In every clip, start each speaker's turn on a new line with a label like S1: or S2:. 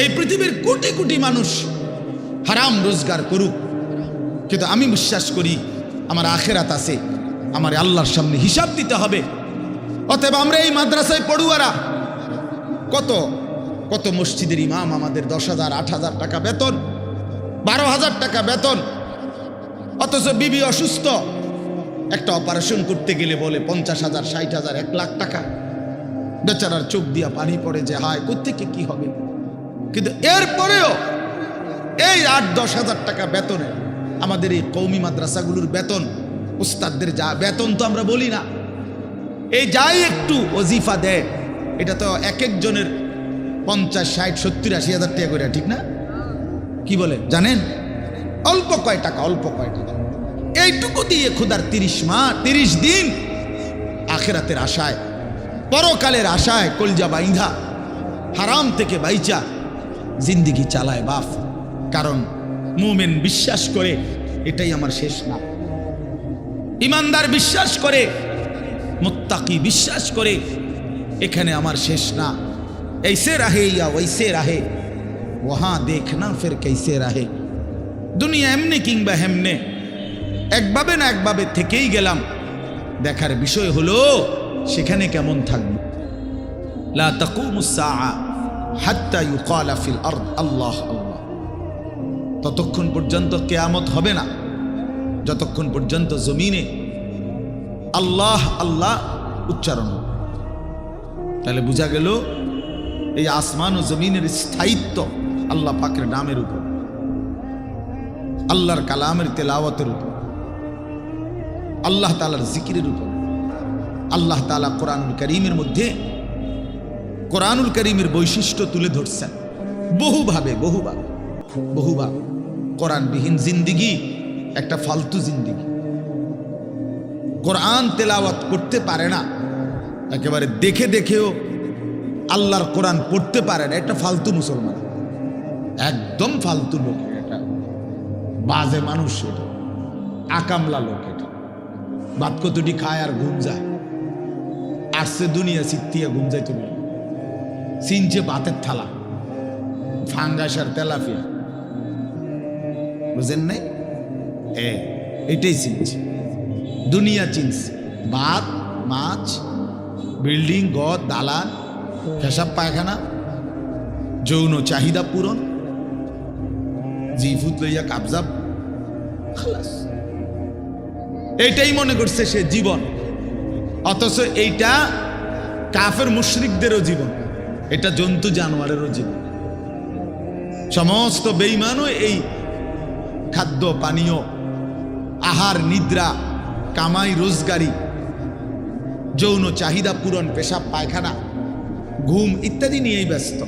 S1: এই পৃথিবীর কোটি কোটি মানুষ হারাম রোজগার করুক। কিন্তু আমি বিশ্বাস করি আমার আখেরাত আছে, আমার আল্লাহর সামনে হিসাব দিতে হবে। অতএব আমরা এই মাদ্রাসায় পড়ুয়ারা, কত কত মসজিদের ইমাম আমাদের দশ হাজার, আট হাজার টাকা বেতন, বারো হাজার টাকা বেতন, অথচ বিবি অসুস্থ, একটা অপারেশন করতে গেলে বলে পঞ্চাশ হাজার, ষাট হাজার, এক লাখ টাকা। বেচারার চোখ দিয়া পানি পড়ে যে হায় কোথেকে কি হবে? কিন্তু এরপরেও এই আট, দশ হাজার টাকা বেতনে আমাদের এই কৌমি মাদ্রাসাগুলোর বেতন, উস্তাদদের যা বেতন তো আমরা বলি না। এই যাই একটু অজিফা দেয়, এটা তো এক একজনের পঞ্চাশ, ষাট, সত্তর, আশি হাজার টাকা করে, ঠিক না? কি বলে, জানেন? অল্প কয় টাকা, অল্প কয় টাকা। এইটুকু দিয়ে খুদার তিরিশ মা, তিরিশ দিন আখেরাতের আশায়, পরকালের আশায় কলজা বাইন্ধা হারাম থেকে বাইচা জিন্দিগি চালায় বাফ কারণ মোমেন বিশ্বাস করে এটাই আমার শেষ না ইমানদার বিশ্বাস করে, মোত্তাকি বিশ্বাস করে এখানে আমার শেষ না এইসে রাহে ইয়া ওইসে রাহে, ওহা দেখনা ফের কেসে রাহে। দুনিয়া এমনে কিংবা হেমনে, একভাবে না একভাবে থেকেই গেলাম। দেখার বিষয় হলো, সেখানে কেমন থাকবে? লা তাকুমুস সাআ। হাত্তা ইউকালা ফিল আরদ, আল্লাহ আল্লাহ। ততক্ষণ পর্যন্ত কেয়ামত হবে না। যতক্ষণ পর্যন্ত জমিনে আল্লাহ আল্লাহ উচ্চারণ। তাহলে বোঝা গেল, এই আসমান ও জমিনের স্থায়িত্ব আল্লাহ পাকের নামের উপর। আল্লাহর কালামের তেলাওয়াতের উপর। আল্লাহ তালার জিকিরের উপর। আল্লাহ তালা কোরআন করিমের মধ্যে কোরআনুল করিমের বৈশিষ্ট্য তুলে ধরছেন। বহুভাবে বহুভাবে বহুভাবে। কোরআনবিহীন জিন্দিগি একটা ফালতু জিন্দিগি। কোরআন তেলাওয়াত করতে পারে না, একেবারে দেখে দেখেও আল্লাহর কোরআন পড়তে পারে না, একটা ফালতু মুসলমান। একদম ফালতু লোক এটা। বাজে মানুষ এটা। আকামলা লোক এটা। বাদ কতটি খায় আর ঘুম যায়। আসছে দুনিয়া, সিত্তিয়া, ঘুম যায় তুমি চিনছে বাতের থালা। ফাঙ্গাস আর তেলাফিয়া বুঝেন নাই? এ, এটাই চিনছে দুনিয়া চিনছে ভাত মাছ, বিল্ডিং ঘর দালান, পেশাব পায়খানা, যৌন চাহিদা পূরণ, জিফুত লইয়া কাবজাব। খালাস। এইটাই মনে করছে সে জীবন। অথচ এইটা কাফের মুশরিকদেরও জীবন। এটা জন্তু জানোয়ারেরও জীবন। সমস্ত বেইমানও এই খাদ্য, পানীয়, আহার, নিদ্রা, কামাই, রোজগারি, যৌন চাহিদা পূরণ, পেশাব, পায়খানা, ঘুম ইত্যাদি নিয়েই ব্যস্ত।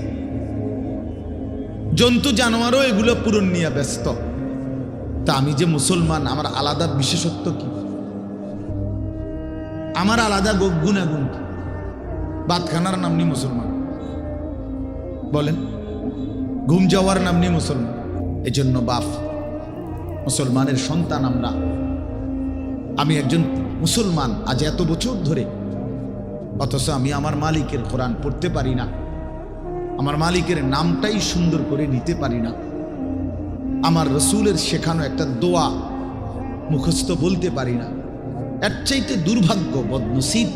S1: জন্তু জানোয়ারও এগুলো পূরণ নিয়ে ব্যস্ত। তা আমি যে মুসলমান, আমার আলাদা বিশেষত্ব কি? আমার আলাদা গুণাগুণ কি? বাতখানার নাম নিয়ে মুসলমান। বলেন, ঘুম যাওয়ার নাম নিয়ে মুসলমান এই জন্য বাপ, মুসলমানের সন্তান আমরা। আমি একজন মুসলমান, আজ এত বছর ধরে, অথচ আমি আমার মালিকের কোরআন পড়তে পারি না। আমার মালিকের নামটাই সুন্দর করে নিতে পারি না। আমার রসুলের শেখানো একটা দোয়া মুখস্থ বলতে পারি না। এর চাইতে দুর্ভাগ্য, বদনসিব,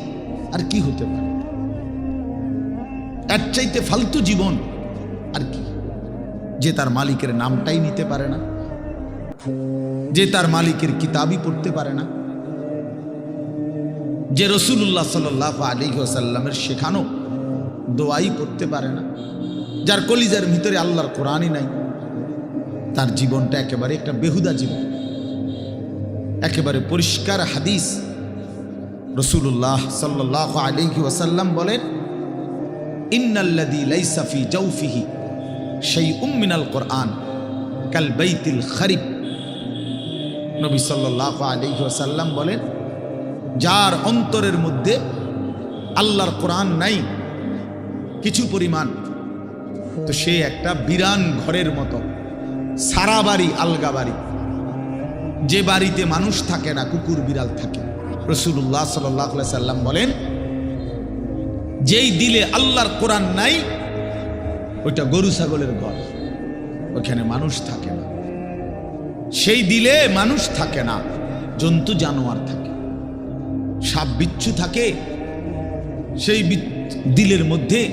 S1: আর কি হতে পারে? এর চাইতে ফালতু জীবন। আর কি? যে তার মালিকের নামটাই নিতে পারে না। যে তার মালিকের কিতাবই পড়তে পারে না। যে রসুল্লাহ সাল আলী সাল্লামের শেখানো দোয়াই পড়তে পারে না। যার কলিজার ভিতরে আল্লাহর কোরআনই নাই। তার জীবনটা একেবারে একটা বেহুদা জীবন। একেবারে পরিষ্কার হাদিস। রসুল্লাহ সাল্লাহ আলিহি ওয়াসাল্লাম বলেন ইন্নাল্লাদি লাইসাফি জৌফিহি সেই উম্মিনাল কোরআন কাল বাইতিল খারিফ। নবী সাল্লাহ আলিহি বলেন, যার অন্তরের মধ্যে আল্লাহর কোরআন নাই, কিছু পরিমাণ, তো সে একটা বিরান ঘরের মতো, সারা বাড়ি আলগা বাড়ি। যে বাড়িতে মানুষ থাকে না, কুকুর বিড়াল থাকে। রসুল্লাহ সাল্লাহ সাল্লাম বলেন যেই দিলে আল্লাহর কোরআন নাই, ওইটা গরু ছাগলের ঘর। ওখানে মানুষ থাকে না। সেই দিলে মানুষ থাকে না, জন্তু, জানোয়ার থাকে। সাপ, বিচ্ছু থাকে। সেই দিলের মধ্যে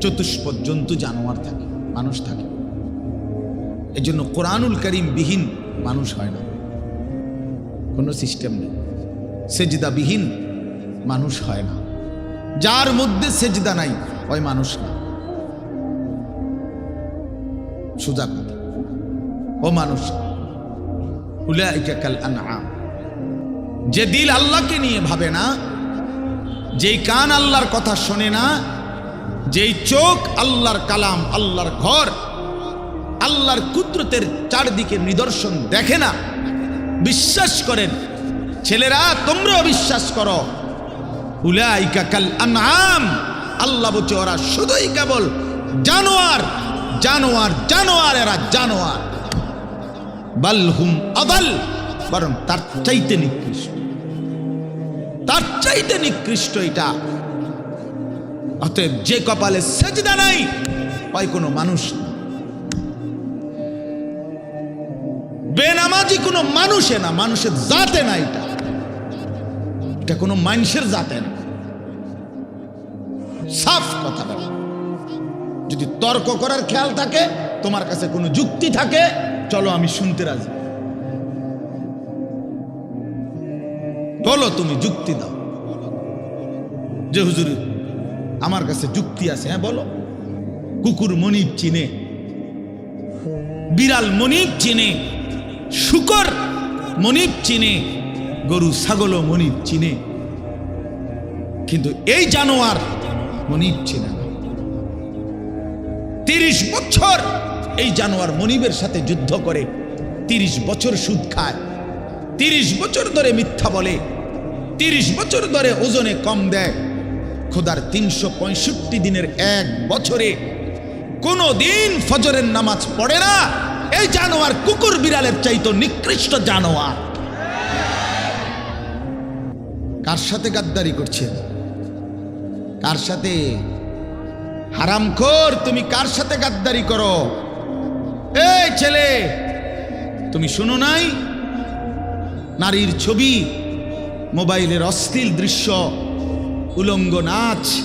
S1: চতুষ্পদ জন্তু, জানোয়ার থাকে, মানুষ থাকে। এই জন্য কোরআনুল করিম বিহীন মানুষ হয় না। কোনো সিস্টেম নেই। সেজদা বিহীন মানুষ হয় না। যার মধ্যে সেজদা নাই, ওই মানুষ না। সোজা কথা। ও মানুষ যে দিল আল্লাহকে নিয়ে ভাবে না, যেই কান আল্লাহর কথা শোনে না, যেই চোখ আল্লাহর কালাম, আল্লাহর ঘর, আল্লাহর কুদরতের চারদিকে নিদর্শন দেখে না, বিশ্বাস করেন, ছেলেরা তোমরাও বিশ্বাস করো। উলাইকা কাল আনআম। আল্লাহ বলছে, ওরা শুধুই কেবল জানোয়ার জানোয়ার জানোয়ার, এরা জানোয়ার। বরং তার চাইতে নিকৃষ্ট। তার চাইতে নিকৃষ্ট এটা। অতএব যে কপালে সেজদা নাই, ওই কোনো মানুষ বেনামাজি কোনো মানুষে না, মানুষের জাতে না এটা। এটা কোনো মানুষের জাতে না। সাফ কথা বলা। যদি তর্ক করার খেয়াল থাকে, তোমার কাছে কোনো যুক্তি থাকে, চলো আমি শুনতে রাজি। বলো তুমি যুক্তি দাও। যে হুজুর, আমার কাছে যুক্তি আছে হ্যাঁ বলো। কুকুর মনিব চিনে, বিড়াল মনিব চিনে, শুকর মনিব চিনে গরু, ছাগলও মনিব চিনে। কিন্তু এই জানোয়ার মনিব চিনে তিরিশ বছর এই জানোয়ার মনিবের সাথে যুদ্ধ করে, তিরিশ বছর সুদ খায়। তিরিশ বছর ধরে মিথ্যা বলে, তিরিশ বছর ধরে ওজনে কম দেয়। খোদার তিনশো পঁয়ষট্টি দিনের এক বছরে কোনো দিন ফজরের নামাজ পড়ে না। এই জানোয়ার কুকুর বিড়ালের চাইতো নিকৃষ্ট জানোয়ার। কার সাথে গাদ্দারি করছেন কার সাথে? হারাম হারামখোর তুমি কার সাথে গাদ্দারি করো? এই ছেলে, তুমি শুনো নাই? নারীর ছবি, মোবাইলের অশ্লীল দৃশ্য, উলঙ্গ নাচ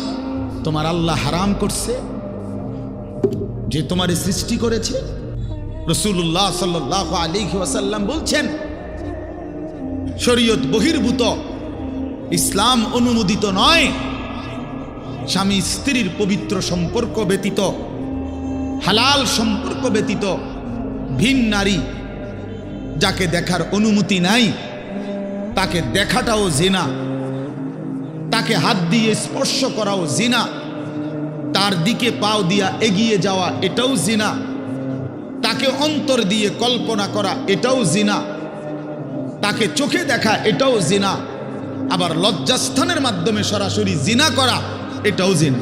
S1: তোমার আল্লাহ হারাম করছে? যে তোমার সৃষ্টি করেছে? রসুল্লাহ সাল্লাহ আলী ওয়াসাল্লাম বলছেন, শরীয়ত বহির্ভূত। ইসলাম অনুমোদিত নয়। স্বামী স্ত্রীর পবিত্র সম্পর্ক ব্যতীত, হালাল সম্পর্ক ব্যতীত, ভিন নারী যাকে দেখার অনুমতি নাই, তাকে দেখাটাও জেনা। তাকে হাত দিয়ে স্পর্শ করাও জিনা। তার দিকে পাও দিয়া এগিয়ে যাওয়া এটাও জিনা। তাকে অন্তর দিয়ে কল্পনা করা এটাও জিনা। তাকে চোখে দেখা এটাও জিনা। আবার লজ্জাস্থানের মাধ্যমে সরাসরি জিনা করা, এটাও জিনা।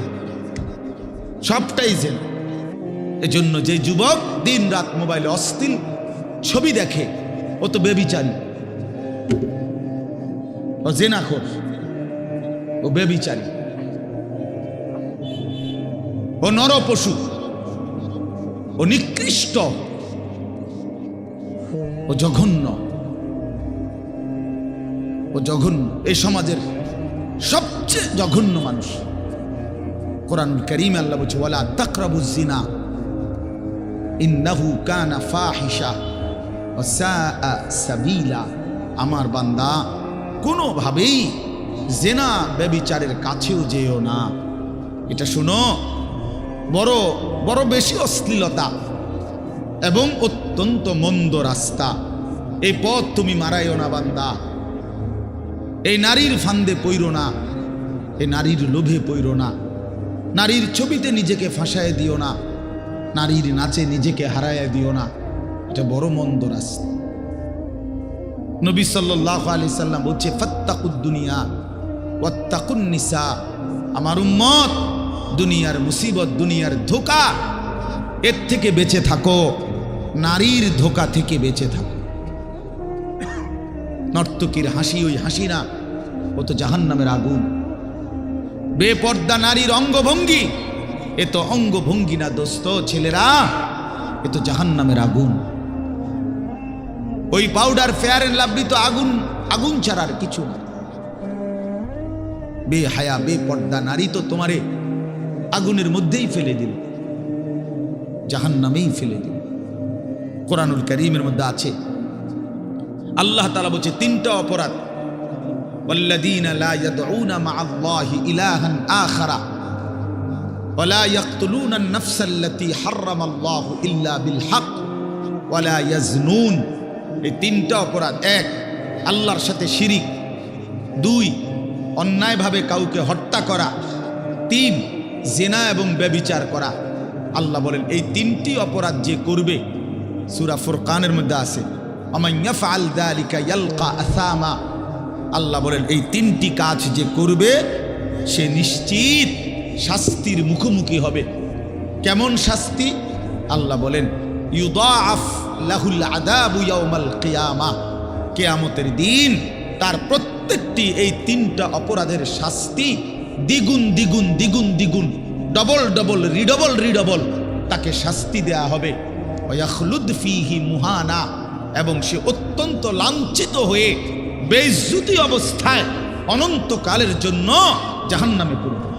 S1: সবটাই জিনা। এজন্য যে যুবক দিন রাত মোবাইলে অস্থির, ছবি দেখে, ও তো বেবিচারী। ও জেনাখোর, ও বেবিচারী। ও নর পশু ও নিকৃষ্ট। ও জঘন্য। ও জঘন্য, এই সমাজের সবচেয়ে জঘন্য মানুষ। কোরআনুল করিম আল্লাহ বলছে, ওয়ালা তাকরাবুজ জিনা ইন্নাহু কানা ফাহিশা সাবিলা। আমার বান্দা, কোনোভাবেই জেনা ব্যবিচারের কাছেও যেও না। এটা শুনো, বড় বড় বেশি অশ্লীলতা এবং অত্যন্ত মন্দ রাস্তা। এই পথ তুমি মারাইও না বান্দা। এই নারীর ফান্দে পইরো না, এই নারীর লোভে পইরো না। নারীর ছবিতে নিজেকে ফাঁসায় দিও না, নারীর নাচে নিজেকে হারায় দিও না। এটা বড় মন্দ রাস্তা। নবী সাল্লাহ আলি সাল্লাম বলছে, ফত্তাকুদ দুনিয়া, ওয়াত্তাকুন নিসা। আমার উম্মত, দুনিয়ার মুসিবত, দুনিয়ার ধোকা, এর থেকে বেঁচে থাকো, নারীর ধোকা থেকে বেঁচে থাকো। নর্তকীর হাসি ওই হাসি না ও তো জাহান নামের আগুন। বেপর্দা নারীর অঙ্গভঙ্গি, এ তো অঙ্গভঙ্গি না দোস্ত ছেলেরা, এ তো জাহান্নামের আগুন। ওই পাউডার ফেয়ার এন্ড লাভলি তো আগুন আগুন ছাড়ার কিছু না। বে হায়া বে পর্দা নারী তো তোমারে আগুনের মধ্যেই ফেলে দিল জাহান নামেই ফেলে দিল কোরআনুল করিমের মধ্যে আছে আল্লাহ তালা বলছে তিনটা অপরাধ والذين لا يدعون مع الله إلها آخر ولا يقتلون النفس التي حرم الله إلا بالحق ولا يزنون এই তিনটা অপরাধ এক আল্লাহর সাথে শিরিক দুই অন্যায়ভাবে কাউকে হত্যা করা তিন জেনা এবং ব্যবিচার করা আল্লাহ বলেন এই তিনটি অপরাধ যে করবে সুরা ফুরকানের মধ্যে আছে আল্লাহ বলেন, এই তিনটি কাজ যে করবে, সে নিশ্চিত শাস্তির মুখোমুখি হবে। কেমন শাস্তি? আল্লাহ বলেন ইয়াউমাল কিয়ামা। কেয়ামতের দিন তার প্রত্যেকটি এই তিনটা অপরাধের শাস্তি দ্বিগুণ দ্বিগুণ দ্বিগুণ দ্বিগুণ, ডবল ডবল, রিডবল রিডবল তাকে শাস্তি দেয়া হবে। ওয়াখলুদ ফিহি মুহানা। এবং সে অত্যন্ত লাঞ্ছিত হয়ে বেজ্জুতি অবস্থায় অনন্তকালের জন্য জাহান্নামে পড়বে।